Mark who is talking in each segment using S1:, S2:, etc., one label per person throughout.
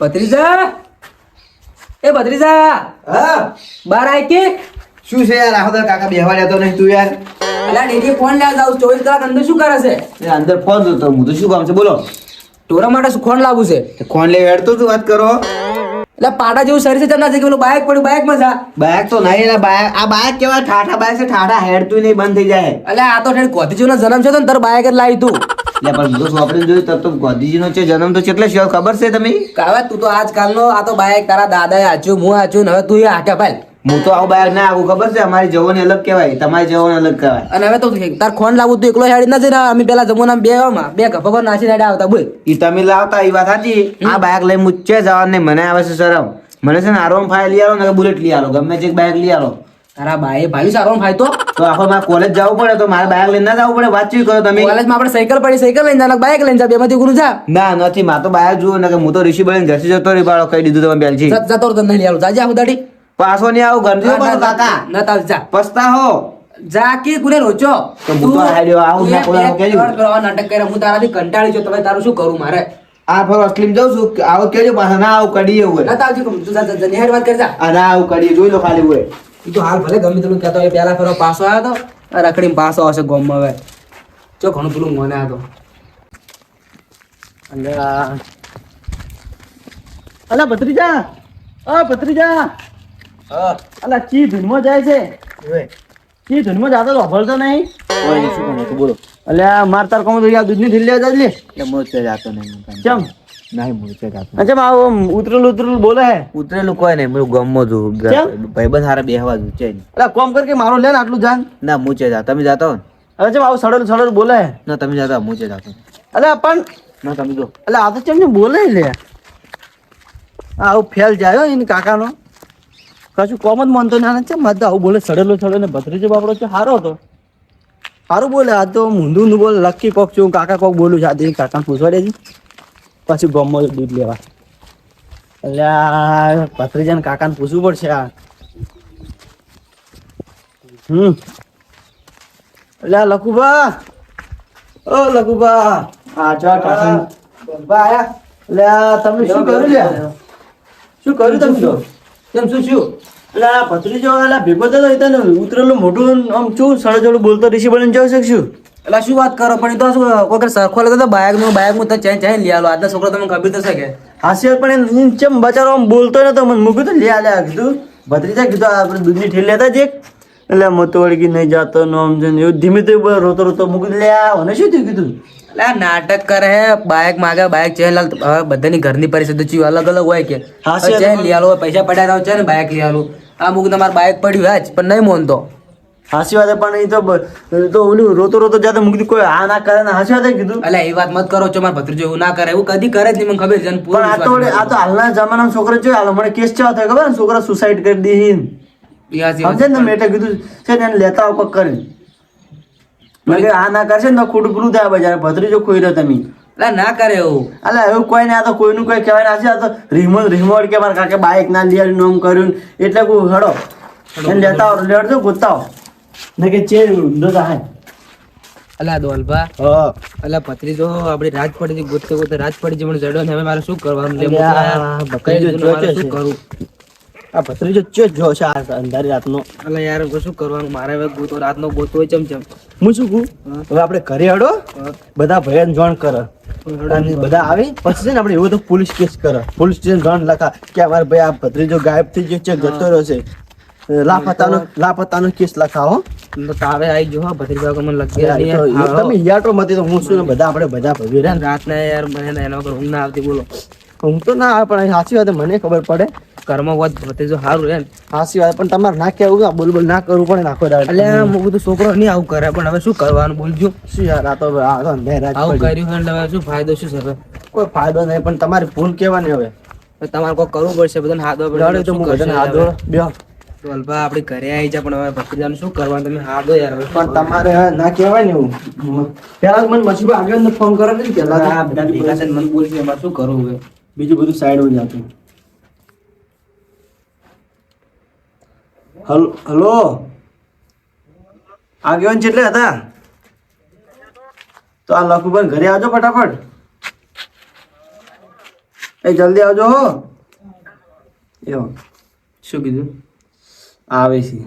S1: ભત્રીજા? એ ભત્રીજા
S2: હા?
S1: બાર આય કે?
S2: શું છે યાર? આખો કાકા બેહવા લેતો નહીં તું યાર.
S1: અલા ડેડી ફોન લાવ જાવ ચોવીસ કલાક અંદર શું કરે છે?
S2: એ અંદર ફોન જોતો હું તો શું કામ છે? બોલો.
S1: ટોરા માટે શું ખોન લાવવું છે?
S2: ફોન લઈ હેડતો તું વાત કરો.
S1: એટલે પાટા જેવું શરીર છે તમને કે પેલું બાઇક પડ્યું બાઇકમાં જા.
S2: બાઇક તો નહીં એટલે બાઇક આ બાઇક કેવા ઠાઠા બાઇક છે? ઠાઠા હેડતું નહીં બંધ થઈ જાય.
S1: એટલે આ તો ઠેર ગોધીજીનો જન્મ છે તો તાર બાઇક જ લાવી તું.
S2: પણ તો સોપડીને જોયું તબ તો ગાંધીજીનો છે જન્મ તો કેટલે છે ખબર છે તમે
S1: કાવે તું તો આજકાલનો આ તો બાઇક તારા દાદાએ આચ્યું હું આચ્યું હવે તું હાકે પાલ
S2: હું તો આવું બાઇક ના આવું ખબર છે? અમારી જવાની અલગ કહેવાય તમારી જવાની અલગ કહેવાય.
S1: અને હવે તો તાર ખોન લાવવું તું એકલો હેડી નથી અમે પેલા જમવાના બે બે પર નાસી હેડા આવતા બોલ.
S2: તમે લાવતા એ વાત સાચી? આ બાઇક લઈ મુચ્ચે જવાનું નહીં મને આવે છે શરમ. મને છે ને આરોમ ફાય લઈ આવો ને બુલેટ લઈ આવો ગમે તે બાઇક લઈ આલો.
S1: તારા બાએ ભાઈ સારો ભાઈ તો?
S2: તો આખો મારે કોલેજ જવું પડે તો મારે બાઇક લઈને ના જવું પડે? વાતચીત કરો તમે?
S1: કોલેજમાં આપણે સાયકલ પડી સાયકલ લઈને જાના બાઇક લઈને જા બેમાંથી ગુરુ જા.
S2: ના નથી માં તો બાઇક જુઓ ને કે હું તો ઋષિ બળીને ઘરથી જતો રહી બાળો કહી દીધું તમે બેલજી.
S1: જત જતો તો નહીં લેવાનું. જાજા હું દાડી
S2: પાછો નહીં આવું ગંધ્યો પાછો કાકા.
S1: ના તાવ જા.
S2: પસ્તા હો
S1: જા કે કુને રોચો.
S2: તો હું તો આડ્યો આવું ના આવું કેજો.
S1: નાટક કરે હું તારાથી કંટાળી છું તમે તારું શું કરું મારે?
S2: આ ફરો અસલીમ જાઉં છું આવો કેજો પાછા ના આવું કડી એવું હોય
S1: ના કમ તું જા જા જા, નિહાળ વાત કરજા
S2: આ ના આવું કડી જોઈ લો ખાલી હોય
S1: ઈ તો હાલ ભલે ગમે તેલું કહેતો હોય પેલા ફેરો પાછો આવ્યો તો. આ રખડીને પાછો આવશે ગોમમાં હવે. ચો ઘણું પેલું મને આ તો.
S3: અલ્યા. અલા ભત્રીજા. અ ભત્રીજા. અલા ચી ધૂનમાં જાય છે? ચી ધૂનમાં જાતો તો અભળતો નહીં?
S2: કોઈ શું કહું બોલો.
S3: અલ્યા માર તાર કોમ તો યાર દૂધની થેલી લેવા જાય લે
S2: મોચે જાતો નહીં.
S3: ચમ?
S2: નહીં
S3: અચ્છા આવું ઉતરેલું ઉતરેલું બોલે હે?
S2: ઉતરેલું કોઈ નહીં હું ગમો છું? ભાઈબંધ હારે બેહવા છું છે
S3: અલા કોમ કર કે મારો લે ને આટલું જાન.
S2: ના મૂચે જા તમે જાતો હો ને?
S3: અરે ચમ સડેલું સડેલું બોલે હે.
S2: ના તમે જાતા મૂચે જાતો
S3: અલ્યા પણ
S2: ના તમે જો.
S3: અલ્યા આ તો ચમ ને બોલે લે? આ આવું ફેલ જાય હો એને કાકાનો. કશું કોમ જ માનતો ના છે મત આવું બોલે સડેલો સડે ને ભત્રીજો બાપડો છે સારો હતો. સારું બોલે આ તો મૂંધું નું બોલે લકી કોક છું કાકા કોક બોલું છે આજે કાકા પૂછવા દેજી. પછી ગમો દૂધ લેવા. એટલે ભત્રીજાને કાકાને પૂછવું પડશે આ. હમ. એટલે આ લખુબા ઓ લખુભા. હા ચા કાકા. બા આયા. એટલે તમે શું કર્યું લે શું કર્યું તમે જો
S1: કેમ શું શું?
S3: એટલે આ ભત્રીજો એટલે ભેગો થતો ઉતરેલું મોટું આમ શું સડે બોલતો ઋષિ બની જઈ શકશું
S1: એટલે શું વાત કરો? પણ એ તો કોઈ સરખો લેતો તો બાઇકનું બાઇકનું તો ચેન ચેન લઈ આલો. આજના છોકરો તમને ખબર તો છે કે.
S3: હાસ્ય પણ એમ ચમ બચારો આમ બોલતો નતો. મને મૂક્યું તો લઈ આલે કીધું ભત્રીજા કીધું આપણે દૂધની ઠેલ લેતા જ એક એટલે મતો વળગી નહીં જાતો નો આમ છે એવું ધીમે ધીમે રોતો રોતો મૂકી લે મને શું થયું? કીધું.
S1: એટલે નાટક કરે હે. બાયક માગે બાયક ચેન લાલ. હવે બધાની ઘરની પરિસ્થિતિ ચી અલગ અલગ હોય કે.
S3: હાસ્ય
S1: ચેન લઈ આલો પૈસા પડ્યા રહો છે ને બાયક લઈ આલું. આ મૂક તમારે બાઇક પડ્યું હે પણ નહીં મોનતો.
S3: હાસી વાત પણ એ તો તો ઓલું રોતો રોતો જાતે મૂકી. કોઈ આ ના કરે ને હાસી વાત કીધું.
S1: એટલે એ વાત મત કરો છો મારા ભત્રીજો એવું ના કરે. એવું કદી કરે જ નહીં મને ખબર છે
S3: પણ આ તો આ તો હાલના જમાનામાં છોકરા જોઈ હાલ મને કેસ કેવા થાય ખબર ને છોકરા સુસાઇડ કરી
S1: દીધી
S3: સમજે ને મેં એટલે કીધું છે ને લેતા આવો કરી. મેં આ ના કરશે ને તો ખોટું પૂરું થાય બજાર. ભત્રીજો ખોઈ રહ્યો તમે.
S1: અલા ના કરે એવું.
S3: અલા એવું કોઈ આ તો કોઈનું કોઈ કહેવાય ના છે આ તો રિમોટ રિમોટ કે મારા કાકે બાઇક ના લઈ નોમ કર્યું એટલે કોઈ હડો. લેતા લેડજો ગોતતા આવો. ને કે ચે ઊંધો થાય
S1: અલા દોલભા
S3: હા.
S1: અલા ભત્રીજો આપડી રાત પડી ગઈ ગોતતે ગોતતે રાત પડી ગઈ જડો ને હવે મારે શું કરવાનું? લે મારે
S3: ચોચે
S1: શું. કરું?
S3: આ ચો જો છે આ અંધારી રાતનો.
S1: અલા યાર શું કરવાનું? મારે હવે ગોતો રાતનો ગોતો હોય ચમચમ
S3: હું શું કહું? હવે આપણે ઘરે હડો. બધા ભયન જોણ કરે. બધા આવી. પછી છે ને આપણે એવું તો પોલીસ કેસ કરે. પોલીસ સ્ટેશન જોણ લખા કે અમારે ભાઈ આ ભત્રીજો ગાયબ થઈ ગયો છે જતો રહ્યો છે. લાપતાનો લાપતાનો કેસ લખાવો.
S1: તો તાવે આવી જો ભત્રીજા મને લગ
S3: ગયા તો- તમે હિયાટો મતે તો હું શું બધા આપણે બધા ભગી રહ્યા
S1: રાતના યાર મને એના વગર ઊંઘ ના આવતી બોલો.
S3: હું તો ના આવે પણ સાચી વાત મને ખબર પડે.
S1: કર્મ વાત ભત્રીજો સારું હે
S3: સાચી વાત પણ તમારે ના કહેવું બોલ બોલ ના કરવું પડે નાખો દાડે.
S1: એટલે હું બધું છોકરો નહીં આવું કરે પણ હવે શું કરવાનું બોલજો
S3: શું યાર આ તો આ તો અંધેર
S1: આવું કર્યું હવે શું ફાયદો શું છે
S3: કોઈ ફાયદો નહીં પણ તમારી ભૂલ કહેવાની હવે.
S1: તમારે કોઈ કરવું પડશે બધાને હાથ
S3: પડે તો હું બધાને હાથ બે.
S1: તો અલ્પા, આપણે ઘરે આવી જા, પણ હવે ભત્રીજાનું શું કરવાનું? તમે હા દો યાર
S3: પણ તમારે ના કહેવાય ને એવું. પેલા મને મસીબા આગળ ફોન કરો ને પેલા
S1: આ બધા ભેગા થઈને મને બોલશે એમાં શું કરવું હવે?
S3: બીજું બધું સાઈડ હોય જાતું. હલો આગેવાન કેટલે હતા? તો આ લખુભાઈ ઘરે આવજો ફટાફટ. એ જલ્દી આવજો હો. એવો.
S1: શું કીધું?
S3: આવે છે.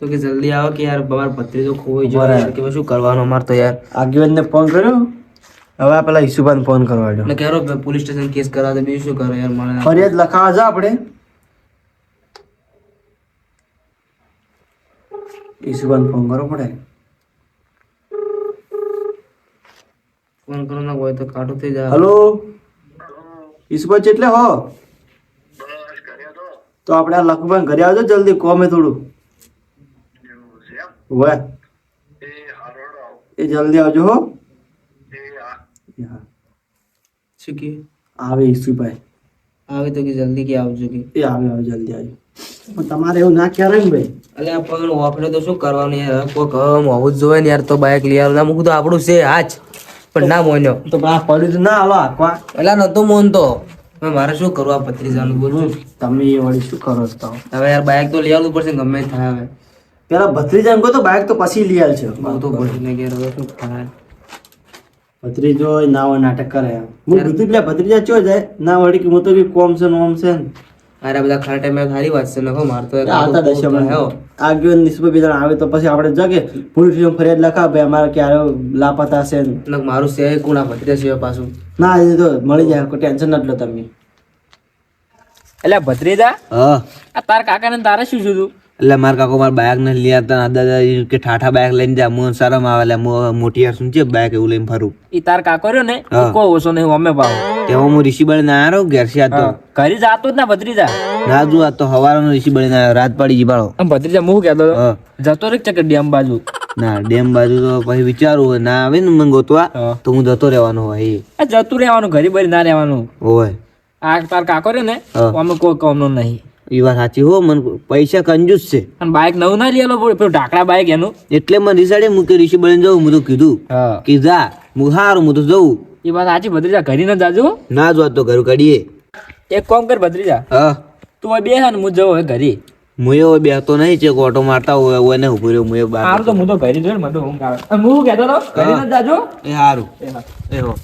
S1: તો કે જલ્દી આવો કે યાર તમારો ભત્રીજો ખોવાઈ ગયો. કે શું કરવાનું અમારે તો યાર?
S3: આગેવાનને ફોન કર્યો? હવે આ પેલા ઈસુભાઈને ફોન કરવા દો
S1: કહેરો પોલીસ સ્ટેશન કેસ કરાવ તો બીજું શું કરો યાર મને
S3: ફરિયાદ લખાવા જા આપણે. ઈસુભાઈને ફોન કરવો પડે.
S1: ફોન કરો ના હોય તો કાઢો થઈ જાય
S3: હલો ઈસુભાઈ એટલે હો? તો આપણે આ લખુભાઈ ઘરે આવજો જલ્દી કોમે થોડું. હોય એ જલ્દી આવજો હો.
S1: શું કે
S3: આવે ઈસુભાઈ.
S1: આવે તો કે જલ્દી કે આવજો કે?
S3: એ આવે આવે જલ્દી આવજો. પણ તમારે એવું ના ક્યારે ને ભાઈ.
S1: અલે આ પણ આપણે તો શું કરવાનું યાર? કોઈ હમ હોવું જ જોઈએ ને યાર તો બાઇક લઈ આવું. નામ હું તો આપણું છે આજ. પણ ના મોન્યો.
S3: તો આ પડ્યું તો ના હાલો આખવા
S1: એટલે નતો મોનતો. મારે શું કરવું આ ભત્રીજાનું બોલું?
S3: તમે એ વળી શું કરો છો? તો
S1: હવે યાર બાઇક તો લઈ આવવું પડશે ગમે થાય હવે.
S3: પેલા ભત્રીજા એમ કહો તો બાઇક તો પછી લઈ આવશે
S1: બહુ તો ભણીને ઘેર હવે શું થાય?
S3: ભત્રીજો ના હોય નાટક કરે. હું કીધું પેલા ભત્રીજા ચો જાય? ના વળી કે હું તો બી કોમ છે નોમ છે ને.
S1: અરે બધા ખરા ટાઈમે સારી વાત છે નખો મારતો એક
S3: આવતા
S1: બહુ
S3: દશામાં
S1: થાય
S3: નિસ્બત બીજા આવે તો પછી આપણે જગે. પોલીસ સ્ટેશન ફરિયાદ લખા ભાઈ અમારે ક્યારે લાપતા છે
S1: નખ મારું છે કુણા ભત્રીજા સિવાય પાછું?
S3: ના એ તો મળી જાય કોઈ ટેન્શન નથી લો તમે.
S4: એટલે ભત્રીજા?
S2: હા.
S4: આ તાર કાકા ને તારે શું થયું
S2: એટલે મારા કાકો મારા બાઇક ને લઈ આવતા ને દાદા ઈ કે ઠાઠા બાઇક લઈને જા હું શરમ આવે એટલે મોટી યાર શું છે બાઇક એવું લઈને ફરું.
S4: ઈ તાર કાકો રહ્યો ને કો ઓછો નહીં અમે પાવ
S2: તેમાં હું ઋષિ ના આરો ઘેર છે આ તો.
S4: ઘરે જાતો જ ના ભત્રીજા.
S2: ના જો આ તો હવારનો ઋષિ બળીને ના રાત પડી ગઈ બાળો
S4: આમ ભત્રીજા હું કહેતો જતો રે ચક ડેમ બાજુ.
S2: ના ડેમ બાજુ તો પછી વિચારું હોય ના આવે ને મને ગોતવા. તો હું જતો રહેવાનો હોય
S4: જતું રહેવાનું ઘરે બરી ના રહેવાનું.
S2: હોય.
S4: આ તાર કાકો રહ્યો ને અમે કોઈ કામનો નહીં.
S2: એ વાત સાચી હો મને પૈસા કંજૂસ છે.
S4: અને બાઇક નવું ના લઈ આલો પેલું ઢાકડા બાઇક એનું?
S2: એટલે મને રિસાડે હું કે ઋષિ બળીને જવું હું તો કીધું. કે જા હું સારું હું તો જવું
S4: એ વાત સાચી ભત્રીજા ઘરે ના જાજો
S2: ના જો તો ઘરું કાઢીએ
S4: એક કોમ કર ભત્રીજા.
S2: હા.
S4: તું બે હા ને હું જવું હવે ઘરે.
S2: હું એવો બેહતો નહીં છે ઓટો મારતા હોય હોય ને ઊભો રહ્યો હું એ બાર
S4: તો હું તો ઘરે જોઈ મને તો ઊંઘ આવે. હું કહેતો હતો ઘરે ના જાજો
S2: એ સારું
S4: એ હા.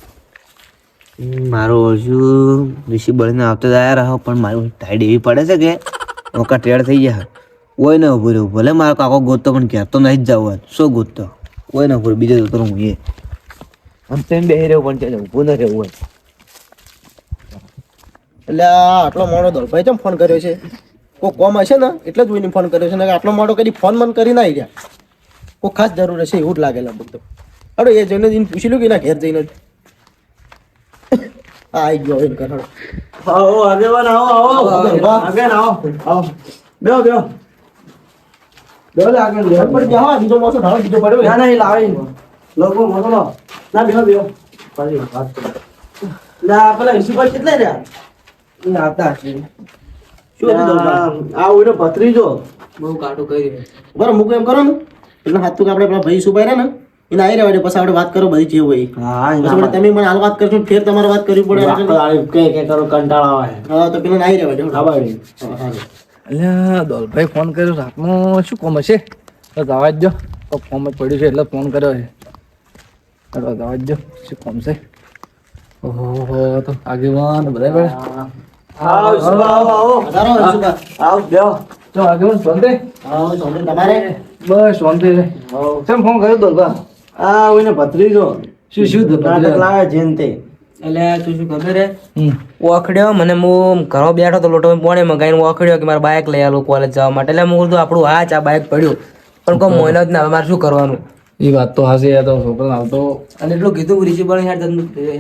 S2: મારો અર્જુ ઋષિ બળીને આવતા જ આવ્યા રહો, પણ મારી ટાઈડ એવી પડે છે કે ઓકા ટેડ થઈ ગયા કોઈ ને ઉભું રહ્યું ભલે મારો કાકો ગોતતો, પણ ઘેર તો નહીં જ જવું શું ગોતતો? હોય ને ઉભું બીજો જતો હું એ. આમ તેમ બેસી રહ્યો પણ ત્યાં ઊભું ન રહેવું હોય.
S5: એટલે આટલો મોડો દોલભાઈ ચમ ફોન કર્યો છે? કોઈ કોમ હશે ને? એટલે જ કોઈને ફોન કર્યો છે. ને આટલો મોડો કદી ફોન મન કરી ના આવી રહ્યા કોઈ ખાસ જરૂર હશે એવું જ લાગે લગભગ તો. અરે એ જઈને જઈને પૂછી લો કે એના ઘેર જઈને જ. આ આવી ગયો એમ કરાડો
S3: આવો આગેવાન આવો આવો. આગેવાન આવો. આવો. બેહો બેહો. બેહો લે આગળ બેહો.
S5: પણ જાઓ, આ બીજો મોસો ઢાળો બીજો પડ્યો
S3: ના ના એ લાવે. લોકો લો ના બેહો બેહો. પછી વાત કરો. ના પેલા ઈસુભાઈ કેટલા રહ્યા?
S1: એ આવતા હશે
S3: શું? આ ઓયનો ભત્રીજો.
S1: બહુ કાટું કર્યું
S5: બરાબર મૂકું એમ કરો ને. એટલે હાથ તો આપણે પેલા ભાઈ સુભાઈ રહ્યા ને. એને આવી રહેવા પછી આપણે વાત કરો બધી જે હોય.
S3: હા
S5: તમે મને હાલ વાત કરશો ફેર તમારે વાત કરવી પડે.
S3: કે કે કરો કંટાળો આવે.
S5: હા તો પેલા આવી રહેવા દે
S3: હા ભાઈ
S5: હા, સારું.
S3: અલ્યા દોલભાઈ ફોન કર્યો રાતનો શું કોમ હશે? તો જવા જ દો. તો ફોન જ પડ્યું છે એટલે ફોન કર્યો છે. ચાલો જવા જ દો શું કોમ છે? ઓહો તો આગેવાન આવો આવો આવો? આવો બેહો. તો
S5: તમારે?
S3: બસ શાંતિ છે. કેમ ફોન કર્યો દોલભા આ ઓઈને ભત્રીજો. શું શું નાટક લાવે જેન તે.
S1: એટલે તું શું ખબર હે? ઓખડ્યો મને હું ઘરો બેઠો તો લોટો પોણે મગાઈને ઓખડ્યો કે મારે બાઇક લઈ આલો કોલેજ જવા માટે. એટલે હું કીધું આપણું હા આ બાઇક પડ્યું. પણ કોઈ મોયનો જ ના હવે મારે શું કરવાનું?
S3: એ વાત તો હાસી યાર તો છોકરો આવતો.
S1: અને એટલું કીધું રિશી હેડ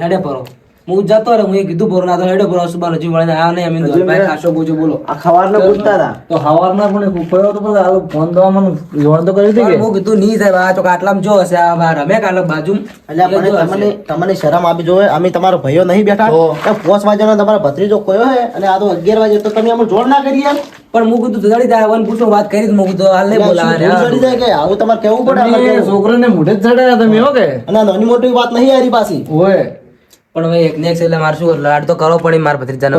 S1: હેડે પરો. હું જતો રહે હું કીધું ભરો ના તો હેડો ભરો સુબાન હજી વળીને આ નહીં અમે ભાઈ ખાસો બોજો બોલો.
S3: આ ખવારના પૂછતા હતા. તો હવારના પણ ફૂફાયો તો પણ આલો ફોન તો મને જોણ તો કરી દીધી કે?
S1: હું કીધું નહીં સાહેબ આ તો કાટલામ જો હશે આ બાર અમે કાલે બાજુ
S5: એટલે આપણે તમને તમને શરમ આપી જોવે? અમે તમારા ભયો નહીં બેઠા? તો? પોસ વાગ્યાનો તમારો ભત્રીજો ખોયો હે? અને આ તો અગિયાર વાગે તો તમે અમને જોડ ના કરી યાર.
S1: પણ હું કીધું જડી જાય વન પૂછો વાત કરી તો હું કીધું હાલ નહીં
S5: ધૂળ ચડી જાય કે? આવું તમારે કેવું પડે?
S3: છોકરાને મોઢે જ ચડાયા તમે હો કે?
S5: અને નાની મોટી વાત નહીં આરી પાછી.
S3: ઓય.
S1: પણ હવે એક ને એક એટલે મારે શું લાડ તો કરવો પડે મારા ભત્રીજાને?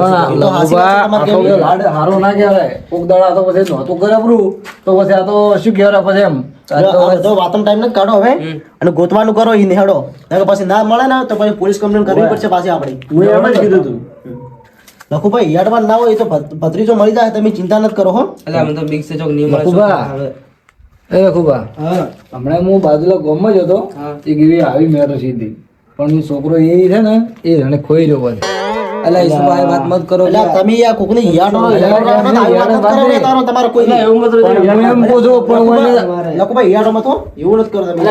S3: લાડ હારો ના કહેવાય. કોક દાડા તો પછી નહોતું ગરબરું તો પછી આ તો શું કહેવાય પછી એમ.
S5: આ બધો ટાઈમ નથી કાઢો હવે અને ગોતવાનું કરો ઈ નેહડો પછી ના મળે ને તો પછી પોલીસ કમ્પ્લેન કરવી પડશે પાછી આપણી.
S3: હું એમ જ કીધું તું.
S5: લખુભાઈ યાડવાન ના હોય તો ભત- ભત્રીજો મળી જાય તમે ચિંતા નથી કરો હો.
S1: એટલે તો big છે ચોક નહીં મળે
S3: લખુભા.
S1: હવે.
S3: એ ખુબા હમણાં હું બાજુલા ગામમાં જ હતો આવી મેરો સીધી. પણ એ છોકરો એ છે ને એ રણે ખોઈ રહ્યો પછી
S1: એટલે ઈશુભાઈ વાત મત કરો
S5: એટલે તમે આ કોકને યાડો યાડો કરો ને તારો તમારો કોઈ
S3: પણ એમ એમ કહું છું, પણ હું
S5: ભાઈ યાડો મત એવું નથી કરો તમે.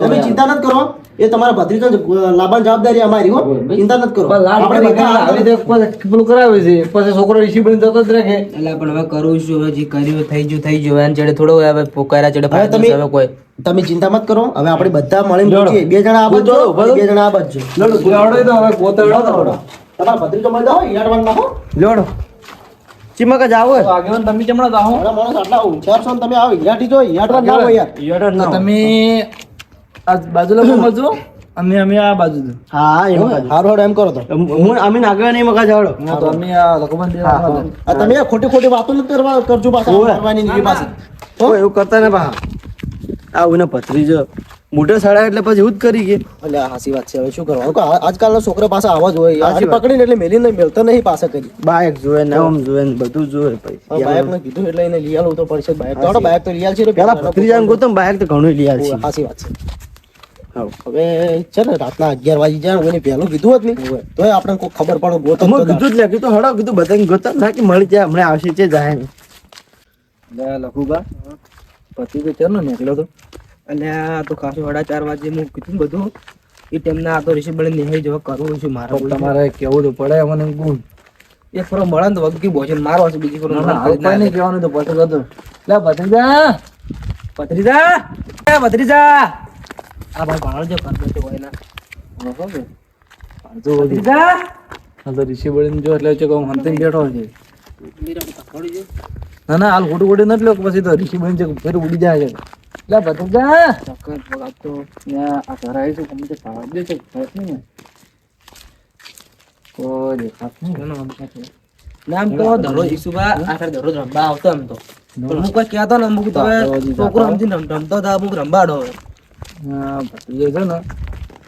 S5: તમે ચિંતા નથી કરો. એ તમારા ભત્રીજો લાવવાની જવાબદારી અમારી હો. ચિંતા નથી કરો. આપણે બધા
S3: પેલું કરાવે છે. પછી છોકરો ઈસી બની જતો જ રહે
S1: એટલે પણ હવે કરું છું હવે જે કર્યું થઈ ગયું થઈ ગયું. એના ચડે થોડો હવે પોકારા ચડે
S5: હવે
S1: ફાયદો
S5: તમે-
S1: છે હવે કોઈ.
S5: તમે ચિંતા મત કરો. હવે આપણે બધા મળીને. બે જણા આ બાજુ બે જણા આ બાજુ લડો
S3: આવડે તો હવે પોતે આવડે.
S5: તમારા ભત્રીજો મળી જાઓ યાડવાન ના હો.
S3: લોડો. ચીમક જ આવો. આગેવાન તમે ચમડા
S5: ઘણા માણસ આટલા હોશિયાર છો તમે આવો. યાટી જો યાડવાન ના હોય યાર.
S3: ના તમે આ બાજુલા ગામમાં છો અમે અમે આ બાજુ.
S5: હા એમ હારો હારો એમ કરો તો.
S3: હું અમે નાગવા નહીં મગા જાવડો તો અમે આ લખોબંધ દે
S5: આ તમે ખોટી ખોટી વાતો કરવા કરજો પાછા કરવાની ની પાછી હો?
S3: એવું કરતા ને બા. આ ઉને જો. મોટા સાડા એટલે પછી એવું જ કરી કે.
S5: એટલે હાસી હાચી વાત છે. હવે શું કરવાનું? આજકાલના છોકરા પાસે આવા જ હોય. પકડી પકડીને એટલે મેલીને મેલતા નહીં પાછા કરી.
S3: બાઇક જોવે ને આમ જોવે ને બધું જોવે પછી.
S5: બાઇક ને કીધું એટલે એને લઈ આલવું તો પડશે બાઇક તો બાઇક તો લઈ છે
S3: પેલા ભત્રીજાને ગોતમ બાઇક તો ઘણું લઈ છે
S5: હાસી વાત છે. હવે છે ને રાતના અગિયાર વાગી જાય મને પહેલું કીધું જ નહીં. તો આપણે કોઈ ખબર પડે ગોતો
S3: કીધું જ લે કીધું હડો કીધું બધાને ગોતમ નાખી મળી જાય હમણાં આવશે છે જાય ને. લખુબા પછી તો ચાલો નીકળ્યો તો?
S1: અને આ તો ખાસો સાડા ચાર વાગે હું કીધું બધું. એ ટાઈમના આ તો ઋષિ બળે નિહાળી જવા કરવું છે મારે
S3: તમારે કેવું તો પડે મને ગુણ.
S1: એક ફરો મળે ને તો વગી બોજે મારો છે બીજી ફરો
S3: ના ના નહીં કહેવાનું તો પછી કહેતો લે ભત્રીજા
S1: એ ભત્રીજા આ ભાઈ ભાણો જો કરતો છે હોય ના
S3: જો
S1: ભત્રીજા
S3: હા તો ઋષિ બળીને જો એટલે છે કે હું હંતીને બેઠો છે. ના ના હાલ ખોટું ખોટું નથી લો પછી તો ઋષિ બની છે કે ફેર ઉડી જાય છે. લે ભત્રીજા
S1: ચક્કર વગાડતો
S3: ત્યાં આ ઘર આવી છે તમે તો સારા દે છે ઘર નહીં ને. કોઈ દેખાત નહીં.
S1: એનો આમ કાંઈ છે. નામ તો દરરોજ ઈસુબા આખરે દરરોજ રમવા આવતો એમ તો. પણ હું કોઈ કહેતો ને અમુક તો હવે છોકરો સમજીને રમ- રમતો તો અમુક રંબાડો હવે.
S3: હા ભત્રીજો છે ને,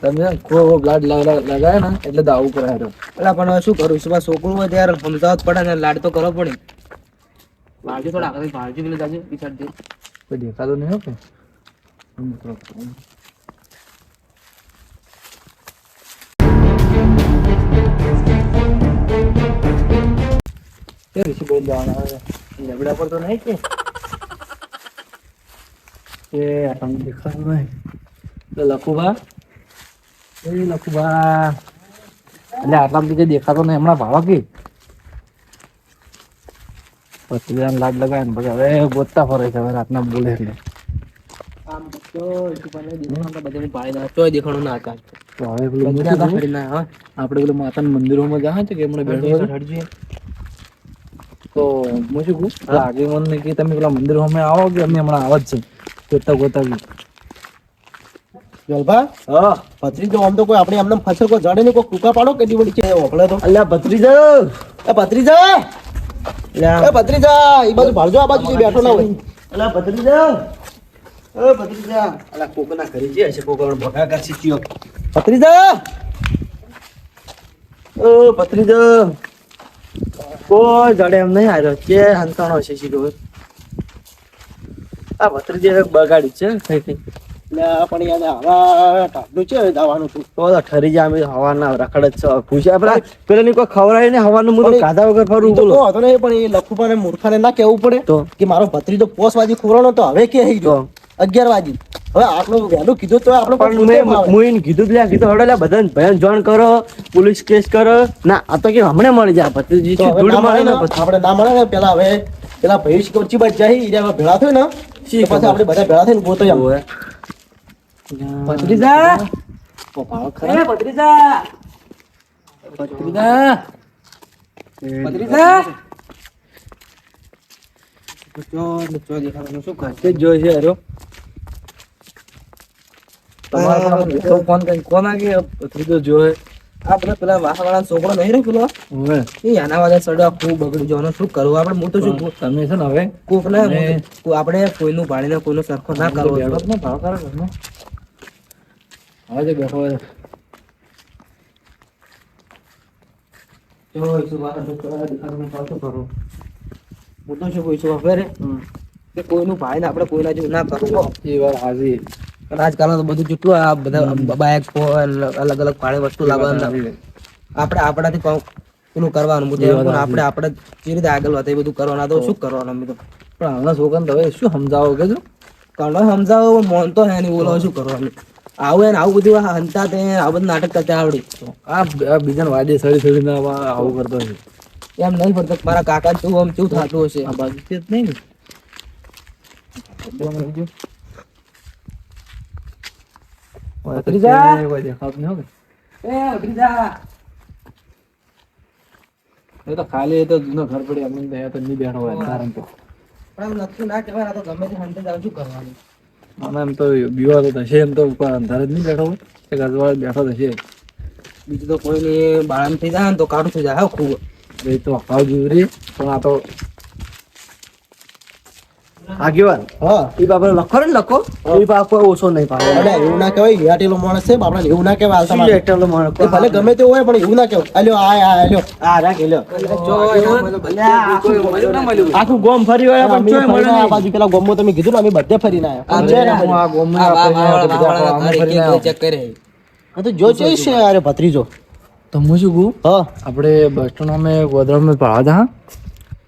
S3: તમે ખૂબ બ્લડ લગાવે ને, એટલે દાવું કરાય કરાય
S1: એટલે પણ હવે શું કરું ઈસુબા છોકરું હોય ત્યારે સમજાવત પડે ને, લાડ તો કરવો પડે. ભાળજો થોડા આગળ ભાળજો પેલું જાજે દે
S3: કોઈ દેખાતો નહીં ઓકે એ ઋષિ જવાના. લેબડા પર તો નહીં કે? એ આપણને દેખાતું નહીં. તો લખુબા એ લખુબા એટલે આટલા બધું દેખાતો નહીં. હમણાં ભાવા કે પછી લાડ લગાવે ને પછી હવે ગોતતા ફરે છે. હવે રાતના બોલે એટલે.
S1: આમ તો ઈસુબાને દેખાણું બધે પાડી નાખ્યો. તોય દેખાણું ના હતા
S3: તો હવે પેલું
S1: ના
S3: આપણે પેલું માતાના મંદિરોમાં જાય છે કે હમણાં બેઠો.
S1: હટજે.
S3: તો હું શું કહું? આગે મને કે તમે પેલા મંદિરોમાં આવો કે અમે હમણાં આવા જ છે ગોતા ગોતા
S5: જલભા
S3: હા.
S5: ભત્રીજો આમ તો કોઈ આપણે આમને ફસલ કોઈ જડે ને કોઈ કુકા પાડો કેટલી બધી છે? ઓફળે તો.
S3: અલ્યા ભત્રીજો.
S5: એ ભત્રીજા. એ ભત્રીજા એ બાજુ ભાળજો આ બાજુ બેઠો ના હોય.
S3: અલ્યા ભત્રીજો. એ ભત્રીજા. અલ્યા કોકના ઘરે જે હશે કોકણ ભગા કરશી ચિયો
S5: ભત્રીજા.
S3: ઓ ભત્રીજો. કોઈ જડે એમ નહીં આવ્યો કે હંતાણો છે સીધો. આ ભત્રીજે બગાડી છે કઈ કઈ.
S5: પણ યાર આવા ટાઢું છે જવાનું તું
S3: ઠરી જાય હવાના રખડ જ પૂછ્યા પેલા પેલા ની કોઈ ખવડાય ને હવાનું હું તો વગર ફરું બોલો.
S5: હતો ને પણ એ લખુપાને મૂર્ખાને ના કહેવું પડે
S3: તો?
S5: કે મારો ભત્રીજો પોસ વાજી ખોરાનો તો હવે કે હઈ ગયો? અગિયાર વાજી હવે આટલું વહેલું કીધું તો આપણે
S3: પણ કીધું લ્યા કીધું હડો લ્યા બધાને ભયાન જોણ કરો પોલીસ કેસ કરો. ના આ તો કે હમણાં મળી જાય ભત્રીજી
S5: આપડે
S3: ધૂળ
S5: ના
S3: મળે ને
S5: ને, આપણે ના મળે ને પેલા હવે પેલા ભૈષ કોચી બાજ જાય ઈ રહ્યા ભેળા થયું ને પછી આપણે બધા ભેળા થઈને ગોતો એમ.
S3: ઓવે.
S1: ભત્રીજા
S5: ખરા.
S1: કરી?
S3: કોણ આ કે ભત્રીજો જોયે
S1: આ પેલા પેલા વાહવાળા છોકરો નહીં રહ્યો પેલો? એ આના વાગે સડવા ખૂબ બગડી જવાનો શું કરવું? આપણે હું શું
S4: તમે છે ને હવે
S1: કોક ને
S4: ને-
S1: આપણે કોઈનું ભાડીને કોઈનો સરખો ના કરવો
S4: બેઠો ભાવ કરો ઘરનો. હવે જે બેઠો હોય.
S1: જો ઈસુ પાછું કરું. શું આપણે કોઈના જેવું ના કરવું.
S4: એ વાર હાજી
S1: પણ આજકાલમાં તો બધું જેટલું આ બધા બાઇક ફોન અલગ અલગ પાણી વસ્તુ લાવવાનું. આપણે આપણાથી પેલું કરવાનું? ને આપણે આપણે જે રીતે આગળ વધે એ બધું કરવાના. તો શું કરવાનું અમે તો?
S4: પણ હમણાં છોકરાને તો હવે શું સમજાવો કે જો
S1: કણો સમજાવો મોન તો હે નહીં બોલો શું કરવાનું? આવું એને આવું બધું હંતા તે આવું બધું નાટક કરતા આવડી.
S4: આ આ બીજાને વાડે સડી સડીને આવા આવું કરતો છે
S1: એમ નહીં પડતો મારા કાકા શું આમ કેવું થતું હશે?
S4: આ બાજુ છે જ નહીં. કોઈ નહીં કે.
S1: એ
S4: તો ખાલી એ તો જૂનો ઘર પડી અમને તો તો નહીં બેઠો હોય કારણ તો
S1: પણ નક્કી ના કહેવાય તો ગમે તે હંતે જાવ શું કરવાનું
S4: આને એમ તો બીવા તો થશે એમ તો ઉપર અંધારે જ નહીં બેઠો હોય એક અજવાળે બેઠો થશે
S1: બીજું તો કોઈની બાળામ થઈ જાય ને તો કાઢું થઈ જાય હા ખૂબ
S4: એ તો હાવ જીવરી પણ આ તો
S3: આગેવાન
S5: હા
S3: એ બાપા લખો ને લખો એ બાપા ઓછો નહીં પાડે
S5: અરે એવું ના કહેવાય હિયાટેલો માણસ છે બાપડા એવું ના કહેવાય માણસ.
S3: એટલો માણસ
S5: ભલે ગમે તે હોય પણ એવું ના કહેવાય આલ્યો આ આ આલ્યો
S3: આ રાખ લ્યો
S1: જો
S3: આખું ગોમ ફરી
S5: હોય
S3: પણ ચોય મળે
S5: આ બાજુ પેલા ગામમાં તમે કીધું ને અમે બધે ફરીને આયા
S1: આ
S4: ગોમમાં આવ્યા.
S1: ચેક કરે
S5: હા તો જો છે અરે ભત્રીજો
S4: તો હું શું કહું
S5: હા
S4: આપણે બસ સ્ટેન્ડ અમે ગોધરામાં
S5: સ્ટેન્ડ બનાવી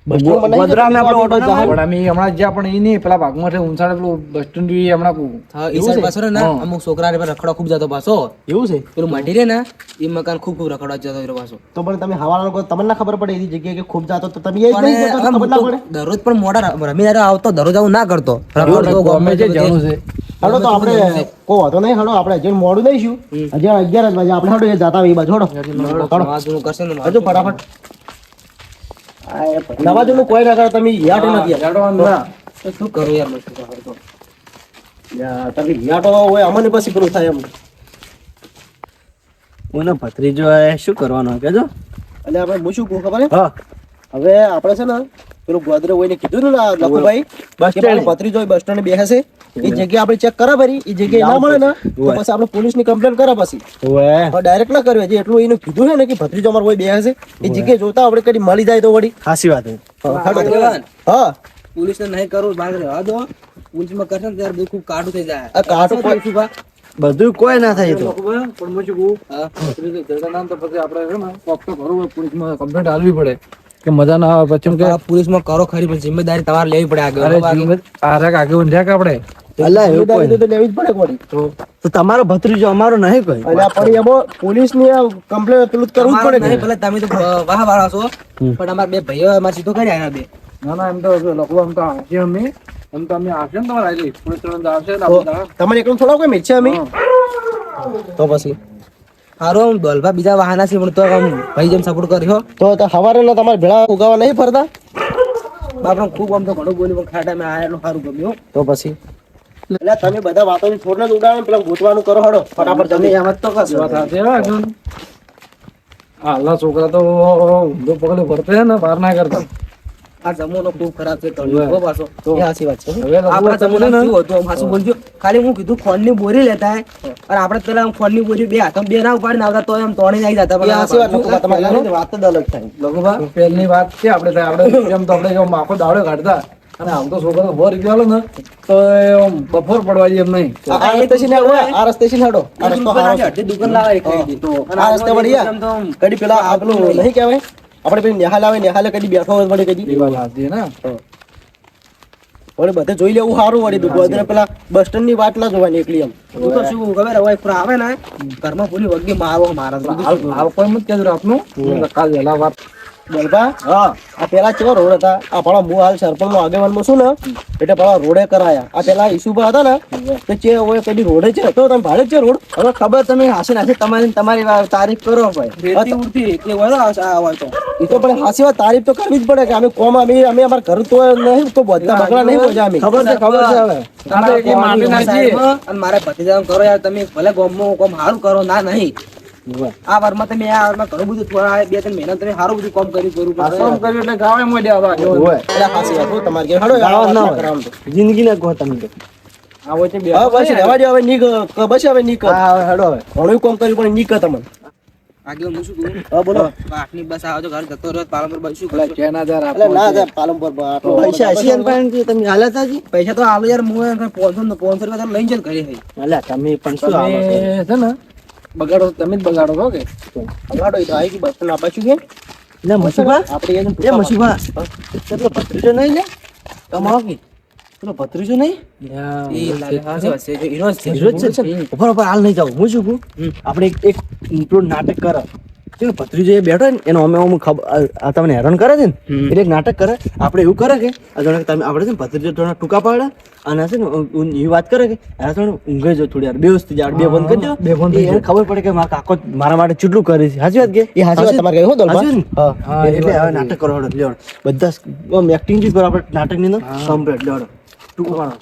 S3: ગોધરામાં
S5: દે,
S3: ઓટો
S5: જહાજ.
S4: પણ અમે હમણાં જ્યાં પણ એ નહીં પેલા ભાગમાં છે ઊંચાડે પેલું બસ સ્ટેન્ડ બી હમણાં કુ-
S1: હા ઈ સાઈડ પાછળ ને અમુક છોકરા રે રખડવા ખૂબ જતો પાછો.
S5: એવું છે?
S1: પેલું મઢી રે ને એ મકાન ખૂબ ખૂબ રખડવા જતો રહ્યો પાછો.
S5: તો પણ તમે હવાલાનો કહો, તમને ના ખબર પડે એની જગ્યાએ કે ખૂબ જાતો તો તમે એ ખબર ના પડે?
S1: દરરોજ પણ મોડા ર- આવતો દરરોજ આવું ના કરતો. રખડતો
S4: ગમે તે છે.
S5: હાલો તો આપણે કો વાંધો નહીં હાલો આપણે હજી મોડું દઈશું હજી અગિયાર જ વાગે આપણે હાલો જતા બાજુ હજુ ફટાફટ. નવાજોનું કોઈ ના કરે તમે હિયાટો નથી.
S4: ના.
S1: તો શું કરું યાર મસ્ત તો.
S5: યા, તમે હિયાટો હોય અમને પછી પેલું થાય એમ.
S3: મને ભત્રીજો શું કરવાનું કેજો.
S5: એટલે આપણે હું શું કહું ખબર હા. હવે આપણે છે ને પેલું ગોદરે હોય ને કીધું ને લખુભાઈ
S3: બસ
S5: સ્ટેન્ડ. ભત્રીજો બસ સ્ટેન્ડ બેસે એ જગ્યા આપણે ચેક કરા ભરી એ જગ્યા ના મળે ને તો પછી આપણે પોલીસની કમ્પ્લેન કરા પછી. ડાયરેક્ટ ના કર્યું હજી એટલું એને કીધું છે ને કે ભત્રીજો અમારો બે હશે એ જગ્યાએ જોતા આપણે કદી મળી જાય તો વળી.
S3: ખાસી વાત
S5: હા.
S1: પોલીસને નહીં કરવું બહાર રહેવા દો. પોલીસમાં કરશે ને ત્યારે બધું કાઢું થઈ જાય.
S5: આ કાઢું કોઈ-
S1: શું
S3: બધું કોઈ ના થાય તો.
S4: પણ હું શું કહું. જતા નામ તો પછી આપણે છે ને પોપટો તો પોલીસમાં પોલીસમાં કમ્પ્લેન્ટ આલવી પડે. કે મજા ના આવે પછી કે
S1: પોલીસ પોલીસમાં કરો ખરી પણ જિમ્મેદારી તમારે લેવી પડે આગળ
S4: અરે
S1: બાકી
S4: જીવન આ રાખ આગળ ઊંધ્યા કે આપણે?
S5: તો લેવી જ પડે વળી
S4: તો
S3: તો તમારો ભત્રીજો અમારો નહીં કોઈ?
S5: આ પણ એમાં પોલીસની કમ્પ્લેન પેલું કરવું પડે
S1: નહીં, ભલે તમે તો વાહ વાળા છો. પણ અમારા બે ભાઈઓ એમાં સીધો કરી આવ્યા બે.
S4: ના ના એમ તો લખવા એમ તો આવશે અમે. એમ તો અમે આવશે ને તમારે પોલીસ સ્ટેશન આવશે ને
S5: તમારે એકલું થોડા કોઈ મેચ છે અમે તો પછી.
S1: હારો આમ બલભા બીજા વાહના છે પણ તો આમ ભાઈ જેમ સપોર્ટ કર્યો.
S5: તો તો સવારે ને તમારે ભેળા ઉગાવા નહીં ફરતા?
S1: બાપડો ખૂબ આમ તો ઘણું બોલ્યું પણ ખાટા મેં આયા એટલું સારું ગમ્યું.
S5: તો પછી? એટલે તમે બધા વાતો થોડ જ ઉડાડો ને પેલા ગોતવાનું કરો હડો. ફટાફટ તમે
S1: એમ જ તો કશું
S4: હાલના છોકરા તો ઊંધો પગલે ભરતે ને બહાર ના કરતા.
S1: આ જમવાનો ખૂબ ખરાબ છે તળિયો પાછો.
S5: એ સાચી વાત છે.
S1: આપણા
S4: તમને
S1: શું હતું? આમ હાસું બોલજો. ખાલી હું કીધું ફોનની બોરી લેતા હે. અને આપણે પેલા આમ ફોનની બોરી બે હાથમાં બે ના ઉપાડીને આવતા તો એમ તોણી આવી જતા પણ
S5: સાચી વાત તમારી વાત જ અલગ થાય.
S4: લઘુભા પહેલની વાત છે આપણે આપણે જેમ તો આપણે માખો દાડો કાઢતા. અને આમ તો છોકરો રહી ગયો ને તો બફોર પડવા દે નહીં.
S5: આ રસ્તે છે ને આ રસ્તે ને હડો? આ રસ્તો હારો.
S1: દુકાન લાવે એક ખાઈ
S5: આ રસ્તે વળી
S1: આમ તો આમ
S5: કદી પેલા આપલું નહીં કહેવાય? આપણે પેલી નિહાલ આવે નિહાલે કદી બેઠો હોય વળી કદી.
S4: એ વાત સાચી ને.
S5: વળી બધે જોઈ લેવું સારું વળી ગોદરે પેલા બસ સ્ટેન્ડની વાટલા જોવા એકલી એમ.
S1: તું તો શું ખબર હવે ફરા આવે ને ઘરમાં પૂરી વગી મારો
S4: મારા કોઈ મત કહેજો આપનું કાલ વેલા વાત.
S5: બોલબા હા. આ પેલા કેવા રોડ હતા? આ પેલા હું હાલ સરપંચ નો આગેવાનમાં છું ને એટલે પેલા રોડે કરાયા. આ પેલા ઈસુભા હતા ને તો ચે હોય કદી રોડે છે તો તમે ભાડે છે રોડ?
S1: હવે ખબર તમે હાસે નાખે તમારી તમારી તારીફ કરો ભાઈ. ઉડતી એટલે હોય ને તો.
S5: એ તો પણ હાસી વાત તારીફ તો કરવી જ પડે કે અમે કોમ અમે અમે અમાર ઘર તો નહીં તો બધા બગડા નહીં પહોંચ્યા અમે.
S3: ખબર છે ખબર છે હવે.
S1: મારા ભત્રીજાને કરો યાર તમે ભલે ગોમ કોમ સારું કરો ના નહીં. આ વારમાં તમે આ વારમાં ઘણું બધું થોડા બે ત્રણ મહિના તમે સારું બધું કામ કર્યું કર્યું
S4: કામ કર્યું એટલે ગાવે મોઢે આવા.
S3: હોય.
S5: એટલે હાચી વાત તમારે હળો
S3: ગાવા ના હોય. જિંદગી ના કહો તમે તો.
S4: આવો છે બે.
S5: હવે બસ રહેવા દે હવે નીક બસ હવે નીક
S3: હા હવે હવે.
S5: ઘણું કામ કર્યું પણ નીક તમને
S1: આગળ હું શું કહું
S5: હા બોલો.
S1: આઠની બસ આવો છો ઘર જતો રહ્યો પાલનપુર બસ શું
S4: એટલે કેના હજાર
S5: એટલે ના
S4: છે.
S5: પાલનપુર
S3: પૈસા હશે એમ પણ તમે હાલ્યા હતા
S1: પૈસા તો આલો યાર હું પોનસો ને પોનસો રૂપિયા તો લઈને જ કરી
S3: અલ્યા તમે પણ શું આવો છે
S4: ને બગાડો તમે જ બગાડો છો કે?
S5: બગાડો તો આવી ગયું બસ સ્ટેન્ડ આપા કે
S3: લે મસીબા.
S5: આપણે
S3: એ મસીબા. ચલો ભત્રીજો નહીં લે? તમારો કે. પેલો ભત્રીજો નહીં? ને? આપણે એક નાટક કર. ભત્રીજો એ બેઠો ને એનો અમે અમે ખબર તમને હેરાન કરે છે ને એટલે એક નાટક કરે. આપણે એવું કરે કે તમે આપણે છે ને ભત્રીજો થોડા ટૂંકા પાડે અને છે ને એવી વાત કરે કે આ થોડું ઊંઘે જો થોડી યાર બે વસ્તુ જાડ બે બંધ કરજો બે બંધ એને ખબર પડે કે મારા કાકો મારા માટે ચૂટલું કરે છે. સાચી વાત કે?
S5: એ હાચી વાત તમારે કહ્યું?
S3: સાચી? હા, એટલે હવે નાટક કરો લ્યો. બધા એક્ટિંગ જ કરો આપણે નાટકની અંદર કમ્પ્લીટ લ્યો. માં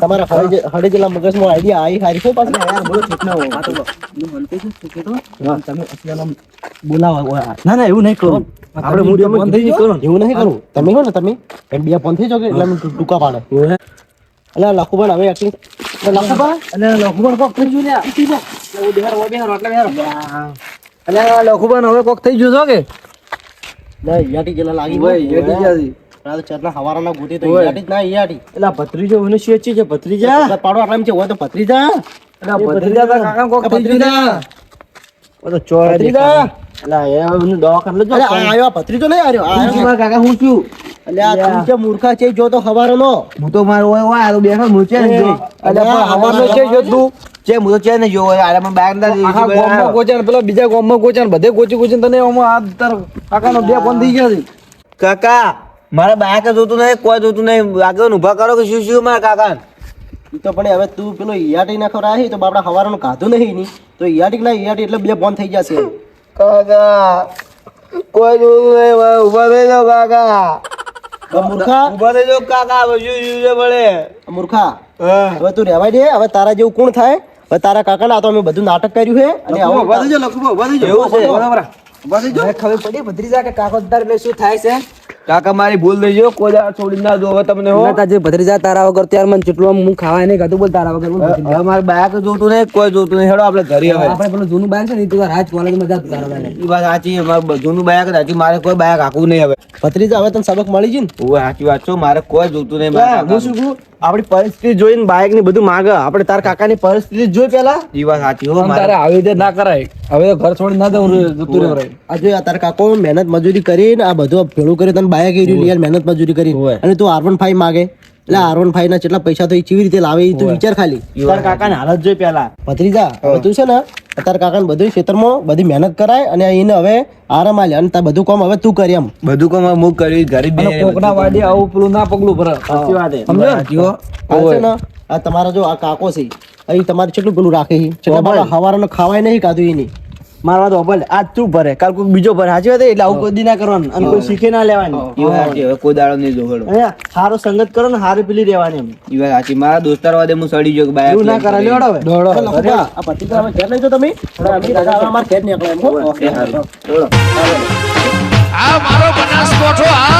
S5: તમારા હળે જેલા મગજમાં આઈડિયા આવી હારી શું પાછું?
S3: યાર બોલો ઠીક ના
S1: હું છું? તમે અત્યારે
S3: ના ના એવું નહીં કરો. આપણે હું તમે
S5: બંધ થઈ
S3: કીધું
S5: એવું નહીં કરું. તમે હો ને તમે. એમ બે ફોન થઈ જાવ કે એટલે અમે ટૂંકા પાડે. એટલે લખુભાઈ હવે એક્ટિંગ લખુભાઈ
S3: અને લખુબાન કોક થઈ ગયું.
S1: ઓ બેહારો એટલે
S3: હવે કોક થઈ ગયું છો કે?
S5: લાગી
S3: ભાઈ.
S5: આ તો ચરના હવારાના ગોટી તો ઈયાટી જ ના ઈયાટી
S3: એટલે ભત્રીજો એને શેચી છે ભત્રીજા?
S5: પાડો આટલા છે હોય તો ભત્રીજા.
S3: એટલે ભત્રીજા તારા કાકા કોક
S5: ભત્રીજા.
S3: ઓ તો ચોય
S5: ભત્રીજા.
S3: એટલે એ એનું દવાખાને લઈ
S5: અરે
S3: જાઓ.
S5: આ આવ્યો આ ભત્રીજો નહીં આવ્યો આ
S3: હું છું
S5: આવ્યો.
S3: મારા કાકા હું છું
S5: એટલે તું જે મૂર્ખા છે જો તો હવારનો.
S3: હું તો મારો હોય હોય આ તો બેઠો મૂર્છે ને
S5: અલ્યા,
S3: છે જો તું. છે હું છે ને જો આરે મને બાગ ના દે
S4: આખા ગામમાં ગોચ્યા ને પેલા બીજા ગામમાં ગોચ્યા ને બધે ગોચી ગોચી તને આમાં આ તાર કાકાનો બે ફોન થઈ ગયા છે.
S3: કાકા મારા કે જોતું નહીં કોઈ જોતું નહીં. આગળ ઊભા કરો કે શું શું મારા કાકા
S5: તો પણ હવે તું પેલો ઈયાટી ના ખવડાવી તો બાપડા હવારનું કાધું નહીં ની તો ઈયાટી ના ઈયાટી એટલે બે બોન થઈ જશે.
S3: કાકા કોઈ જોતું નહીં ઊભા થઈ જાઓ કાકા.
S5: હવે મૂર્ખા?
S3: ઊભા થઈ જાઓ કાકા શું પડે
S5: મૂર્ખા? હવે તું રહેવા દે હવે તારા જેવું કોણ થાય? હવે તારા કાકા ના તો અમે બધું નાટક કર્યું છે. અને આવું
S3: ઊભા થઈ જાઓ લખુભા ઊભા થઈ જાઓ.
S5: એવું છે.
S3: બરાબર ઊભા થઈ જાઓ
S1: ખબર પડી ભત્રીજા કે કાકો તાર એટલે શું થાય છે?
S3: કાકા મારી ભૂલ થઈ ગયો કોઈ દાડો છોડી ના દો હવે તમને હો.
S1: તાજે તાર ભત્રીજા તારા વગર ત્યાર મને ચટલો હું ખાવા નહીં ખાતું બોલ તારા વગર
S3: મારે બાયક જોતું નહીં કોઈ જોતું નહીં. હેડો આપણે ઘરે હવે.
S1: આપણે પેલું જૂનું બાયક છે ને તું રાજ કોલેજમાં જાતું તારા બાયક
S3: એ વાત સાચી છે. મારે જૂનું બાયક સાચી મારે કોઈ બાયક હાંકવું નહીં હવે.
S5: ભત્રીજા હવે તને સબક મળી ગયું
S3: હું સાચી વાત છો મારે કોઈ જોતું નહીં
S5: હું શું કહું? આપણી પરિસ્થિતિ જોઈને બાઇક ને બધું માગે. આપણે તાર કાકાની પરિસ્થિતિ જોઈ પેલા.
S3: ઈ વાત સાચી હો મારે
S4: તારે આવી રીતે ના કરાય. હવે તો ઘર છોડી ના જવું રે- જતું રહેવાય.
S5: આજે તારા કાકો મહેનત મજૂરી કરીને આ બધું ભેળું કર્યું તને બાઇક એર્યું યાર મહેનત મજૂરી કરી.
S3: હોય.
S5: અને તું આર વન ફાઈવ માગે. એટલે આર વન ફાઈવ ના જેટલા પૈસા તો એ કેવી રીતે લાવે એ તું વિચાર ખાલી.
S3: કાકા ને હાલત જોઈ પેલા
S5: ભત્રીજા તું છે ને તાર કાકા ને બધું ક્ષેત્રમાં બધી મહેનત કરાય અને એને હવે આરામ આલે અને તાર બધું કામ હવે તું કરી એમ
S3: બધું કામ હું કર્યું ગરીબ
S4: કોકના વાડી આવું પેલું ના પગલું ભરે
S3: સાચી વાત છે.
S4: સમજ્યો?
S5: આ ને આ તમારા જો આ કાકો છે અહીં તમારે કેટલું પેલું રાખે છે? હવારનો ખાવાય નહીં કાધું એની.
S3: મારવા તો ભલે આજ તું ભરે. કાલ કોઈ બીજો ભરે. સાચી વાત? એટલે આવું કોઈ દી ના કરવાનું. અને કોઈ શીખે ના લેવાની.
S2: હવે કોઈ દાડો નહીં જોગડો.
S3: સારો સંગત કરો ને હારી પેલી રહેવાની એમ.
S2: ઈ વાત સાચી. મારા દોસ્તાર વાદે હું સડી ગયો બાય
S3: એવું ના કરા લેવડો હવે
S4: દોડો.
S5: આ પતિ હવે ઘેર લઈ જો તમે. અમે અમારા ઘેર નીકળે એમ.
S2: ઓકે, હારું.
S5: બોલો.
S6: આ મારો બનાસકોઠો આ